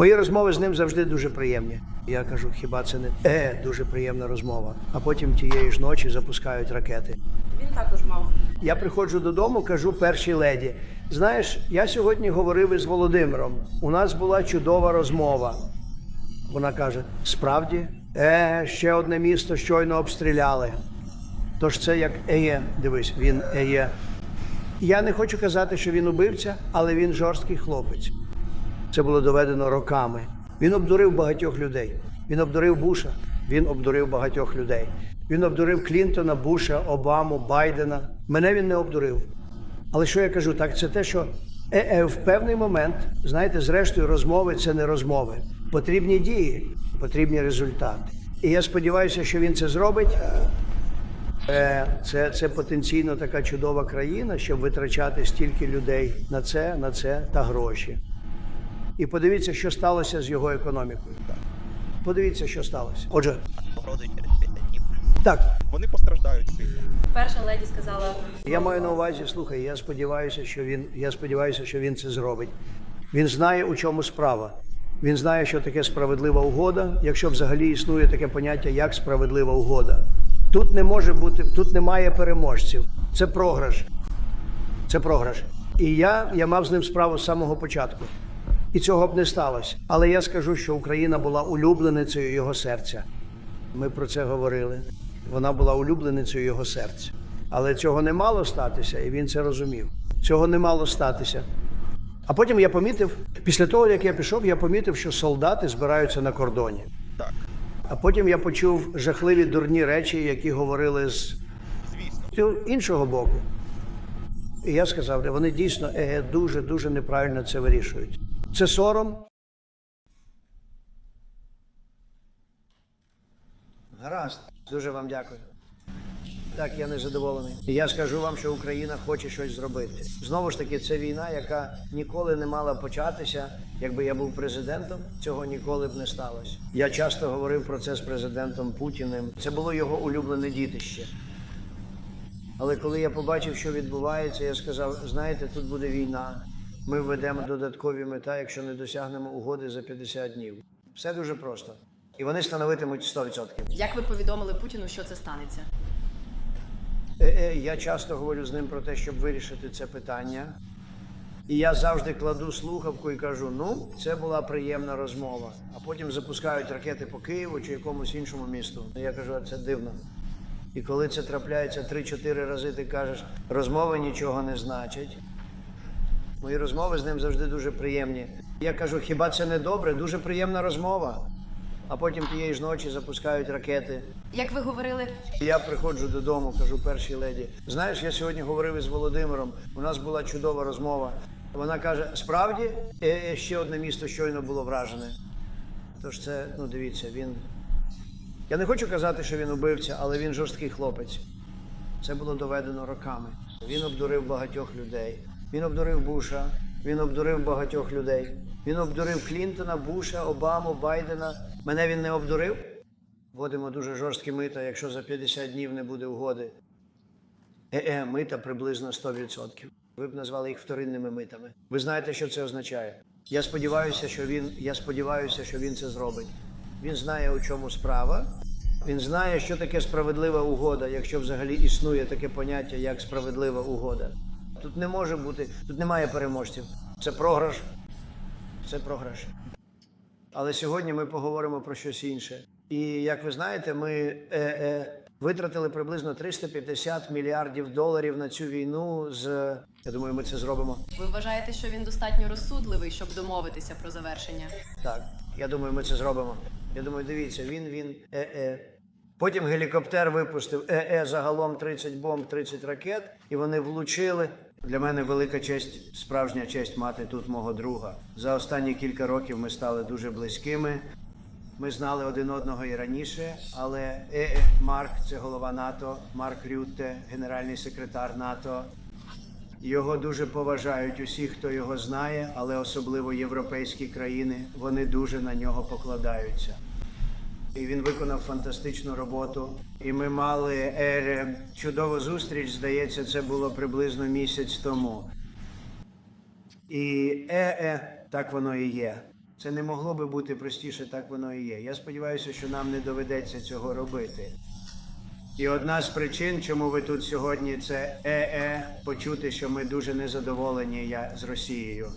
Мої розмови з ним завжди дуже приємні. Я кажу, хіба це не е, дуже приємна розмова. А потім тієї ж ночі запускають ракети. Він також мав. Я приходжу додому, кажу першій леді. Знаєш, я сьогодні говорив із Володимиром. У нас була чудова розмова. Вона каже: справді, е, ще одне місто щойно обстріляли. Тож це як еє, дивись, він еє. Я не хочу казати, що він убивця, але він жорсткий хлопець. Це було доведено роками. Він обдурив багатьох людей. Він обдурив Буша, він обдурив багатьох людей. Він обдурив Клінтона, Буша, Обаму, Байдена. Мене він не обдурив. Але що я кажу, так це те, що е, е, в певний момент, знаєте, зрештою, розмови це не розмови. Потрібні дії, потрібні результати. І я сподіваюся, що він це зробить. Е, Це, це потенційно така чудова країна, щоб витрачати стільки людей на це, на це та гроші. І подивіться, що сталося з його економікою. Подивіться, що сталося. Отже, погрози через 5 днів. так, Вони постраждають сильно. Перша леді сказала, я маю на увазі, слухай, я сподіваюся, що він, я сподіваюся, що він це зробить. Він знає, у чому справа. Він знає, що таке справедлива угода, якщо взагалі існує таке поняття, як справедлива угода. Тут не може бути, тут немає переможців. Це програш. Це програш. І я, я мав з ним справу з самого початку. І цього б не сталося. Але я скажу, що Україна була улюбленицею його серця. Ми про це говорили. Вона була улюбленицею його серця. Але цього не мало статися, і він це розумів. Цього не мало статися. А потім я помітив, після того, як я пішов, я помітив, що солдати збираються на кордоні. Так, А потім я почув жахливі дурні речі, які говорили з звісно. іншого боку. І я сказав, вони дійсно е, дуже дуже неправильно це вирішують. Це сором. Гаразд, дуже вам дякую. Так, я не задоволений. Я скажу вам, що Україна хоче щось зробити. Знову ж таки, це війна, яка ніколи не мала початися. Якби я був президентом, цього ніколи б не сталося. Я часто говорив про це з президентом Путіним. Це було його улюблене дітище. Але коли я побачив, що відбувається, я сказав: знаєте, тут буде війна. Ми введемо додаткові мета, якщо не досягнемо угоди за 50 днів. Все дуже просто. І вони становитимуть 100%. Як ви повідомили Путіну, що це станеться? Е, е, Я часто говорю з ним про те, щоб вирішити це питання. І я завжди кладу слухавку і кажу: ну, це була приємна розмова. А потім запускають ракети по Києву чи якомусь іншому місту. Я кажу, це дивно. І коли це трапляється 3-4 рази, ти кажеш, розмови нічого не значать. Мої розмови з ним завжди дуже приємні. Я кажу, хіба це не добре? Дуже приємна розмова. А потім тієї ж ночі запускають ракети. Як ви говорили, Я приходжу додому, кажу першій леді. Знаєш, я сьогодні говорив із Володимиром. У нас була чудова розмова. Вона каже: справді е, е, ще одне місто щойно було вражене. Тож це, ну дивіться, він. Я не хочу казати, що він убивця, але він жорсткий хлопець. Це було доведено роками. Він обдурив багатьох людей. Він обдурив Буша, він обдурив багатьох людей. Він обдурив Клінтона, Буша, Обаму, Байдена. Мене він не обдурив. Вводимо дуже жорсткі мита, якщо за 50 днів не буде угоди. Е-е, мита приблизно 100%. Ви б назвали їх вторинними митами. Ви знаєте, що це означає? Я сподіваюся, що він, я сподіваюся, що він це зробить. Він знає, у чому справа. Він знає, що таке справедлива угода, якщо взагалі існує таке поняття, як справедлива угода. Тут не може бути, тут немає переможців. Це програш. Це програш. Але сьогодні ми поговоримо про щось інше. І як ви знаєте, ми е, е, витратили приблизно 350 мільярдів доларів на цю війну. З я думаю, ми це зробимо. ви вважаєте, що він достатньо розсудливий, щоб домовитися про завершення? Так, я думаю, ми це зробимо. Я думаю, дивіться, він він е, е. Потім гелікоптер випустив е, е, загалом 30 бомб, 30 ракет, і вони влучили. Для мене велика честь, справжня честь мати тут мого друга. За останні кілька років ми стали дуже близькими. Ми знали один одного і раніше, але е, е, Марк це голова НАТО, Марк Рютте, генеральний секретар НАТО. Його дуже поважають усі, хто його знає, але особливо європейські країни. Вони дуже на нього покладаються. І він виконав фантастичну роботу. І ми мали е, чудову зустріч. Здається, це було приблизно місяць тому. І е-е, так воно і є. Це не могло би бути простіше, так воно і є. Я сподіваюся, що нам не доведеться цього робити. І одна з причин, чому ви тут сьогодні, це е-е, почути, що ми дуже незадоволені я з Росією.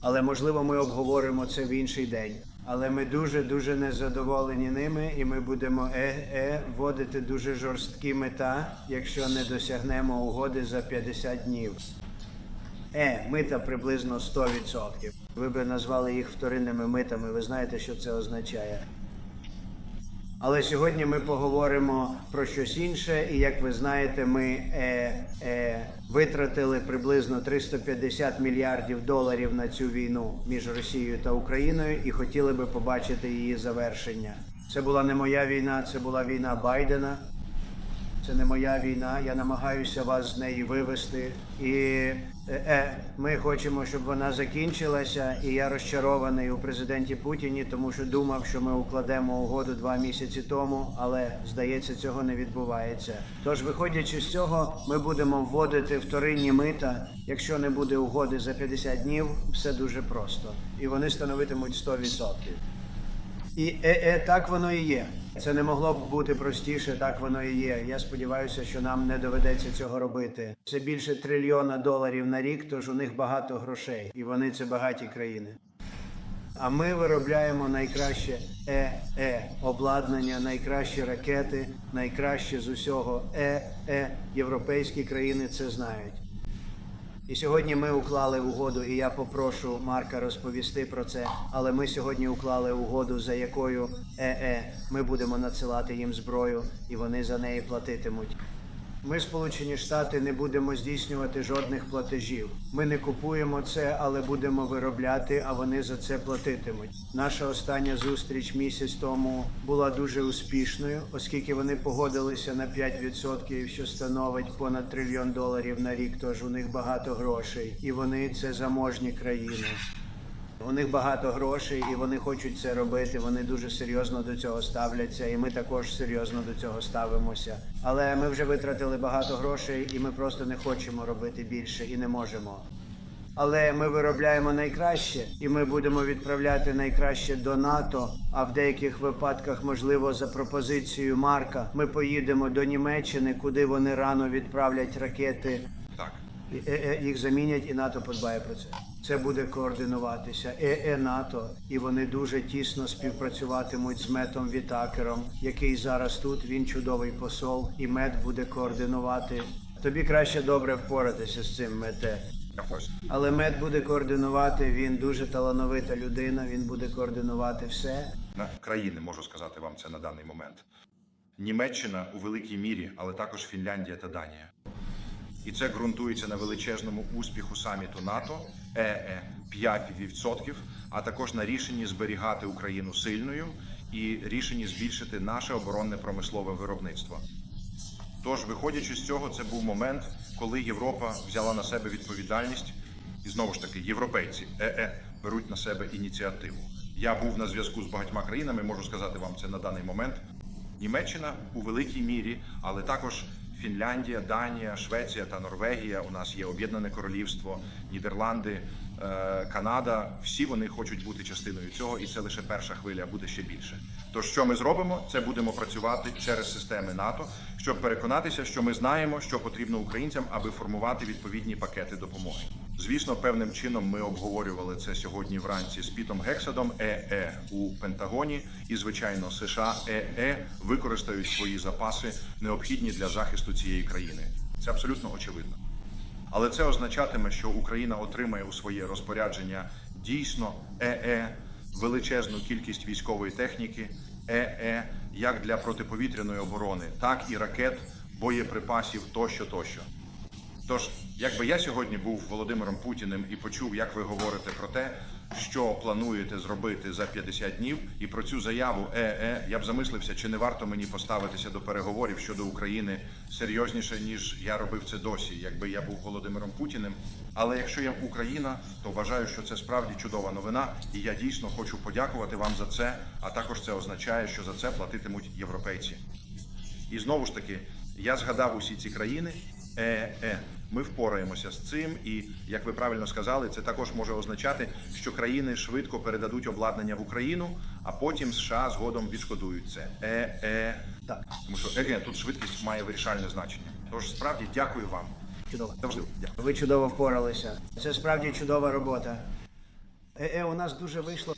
Але можливо ми обговоримо це в інший день. Але ми дуже дуже незадоволені ними, і ми будемо е-е вводити дуже жорсткі мета, якщо не досягнемо угоди за 50 днів. Е, мита приблизно 100%. Ви би назвали їх вторинними митами. Ви знаєте, що це означає. Але сьогодні ми поговоримо про щось інше, і як ви знаєте, ми е, е, витратили приблизно 350 мільярдів доларів на цю війну між Росією та Україною і хотіли би побачити її завершення. Це була не моя війна, це була війна Байдена. Це не моя війна. Я намагаюся вас з неї вивести. І е, е, ми хочемо, щоб вона закінчилася. І я розчарований у президенті Путіні, тому що думав, що ми укладемо угоду два місяці тому, але здається, цього не відбувається. Тож, виходячи з цього, ми будемо вводити вторинні мита. Якщо не буде угоди за 50 днів, все дуже просто, і вони становитимуть 100%. І е, е, так воно і є. Це не могло б бути простіше, так воно і є. Я сподіваюся, що нам не доведеться цього робити. Це більше трильйона доларів на рік, тож у них багато грошей, і вони це багаті країни. А ми виробляємо найкраще е-е обладнання, найкращі ракети, найкраще з усього е-е. Європейські країни це знають. І сьогодні ми уклали угоду, і я попрошу Марка розповісти про це. Але ми сьогодні уклали угоду, за якою ЕЕ ми будемо надсилати їм зброю, і вони за неї платитимуть. Ми, Сполучені Штати, не будемо здійснювати жодних платежів. Ми не купуємо це, але будемо виробляти, а вони за це платитимуть. Наша остання зустріч місяць тому була дуже успішною, оскільки вони погодилися на 5%, що становить понад трильйон доларів на рік. Тож у них багато грошей, і вони це заможні країни. У них багато грошей, і вони хочуть це робити. Вони дуже серйозно до цього ставляться, і ми також серйозно до цього ставимося. Але ми вже витратили багато грошей, і ми просто не хочемо робити більше і не можемо. Але ми виробляємо найкраще, і ми будемо відправляти найкраще до НАТО. А в деяких випадках, можливо, за пропозицією Марка, ми поїдемо до Німеччини, куди вони рано відправлять ракети їх замінять, і НАТО подбає про це. Це буде координуватися. ЕЕ НАТО, і вони дуже тісно співпрацюватимуть з метом Вітакером, який зараз тут. Він чудовий посол, і мет буде координувати. Тобі краще добре впоратися з цим мете. Але мед буде координувати. Він дуже талановита людина. Він буде координувати все. На країни можу сказати вам це на даний момент. Німеччина у великій мірі, але також Фінляндія та Данія. І це ґрунтується на величезному успіху саміту НАТО ЕЕ 5%, а також на рішенні зберігати Україну сильною і рішенні збільшити наше оборонне промислове виробництво. Тож, виходячи з цього, це був момент, коли Європа взяла на себе відповідальність, і знову ж таки, європейці ЕЕ беруть на себе ініціативу. Я був на зв'язку з багатьма країнами, можу сказати вам це на даний момент. Німеччина у великій мірі, але також Фінляндія, Данія, Швеція та Норвегія. У нас є Об'єднане Королівство, Нідерланди, е, Канада. Всі вони хочуть бути частиною цього, і це лише перша хвиля, буде ще більше. Тож, що ми зробимо, це будемо працювати через системи НАТО, щоб переконатися, що ми знаємо, що потрібно українцям, аби формувати відповідні пакети допомоги. Звісно, певним чином ми обговорювали це сьогодні вранці з Пітом Гексадом ЕЕ у Пентагоні, і звичайно, США ЕЕ використають свої запаси, необхідні для захисту цієї країни. Це абсолютно очевидно. Але це означатиме, що Україна отримає у своє розпорядження дійсно ЕЕ, величезну кількість військової техніки, ЕЕ як для протиповітряної оборони, так і ракет, боєприпасів тощо тощо. Тож, якби я сьогодні був Володимиром Путіним і почув, як ви говорите про те, що плануєте зробити за 50 днів, і про цю заяву ЕЕ, я б замислився, чи не варто мені поставитися до переговорів щодо України серйозніше, ніж я робив це досі, якби я був Володимиром Путіним. Але якщо я Україна, то вважаю, що це справді чудова новина, і я дійсно хочу подякувати вам за це. А також це означає, що за це платитимуть європейці. І знову ж таки, я згадав усі ці країни, Е, е. Ми впораємося з цим, і як ви правильно сказали, це також може означати, що країни швидко передадуть обладнання в Україну, а потім США згодом відшкодують це. Е, е. Так. Тому що е, е, тут швидкість має вирішальне значення. Тож справді дякую вам. Чудово. Завжди дякую. Ви чудово впоралися. Це справді чудова робота. Е, е, у нас дуже вийшло.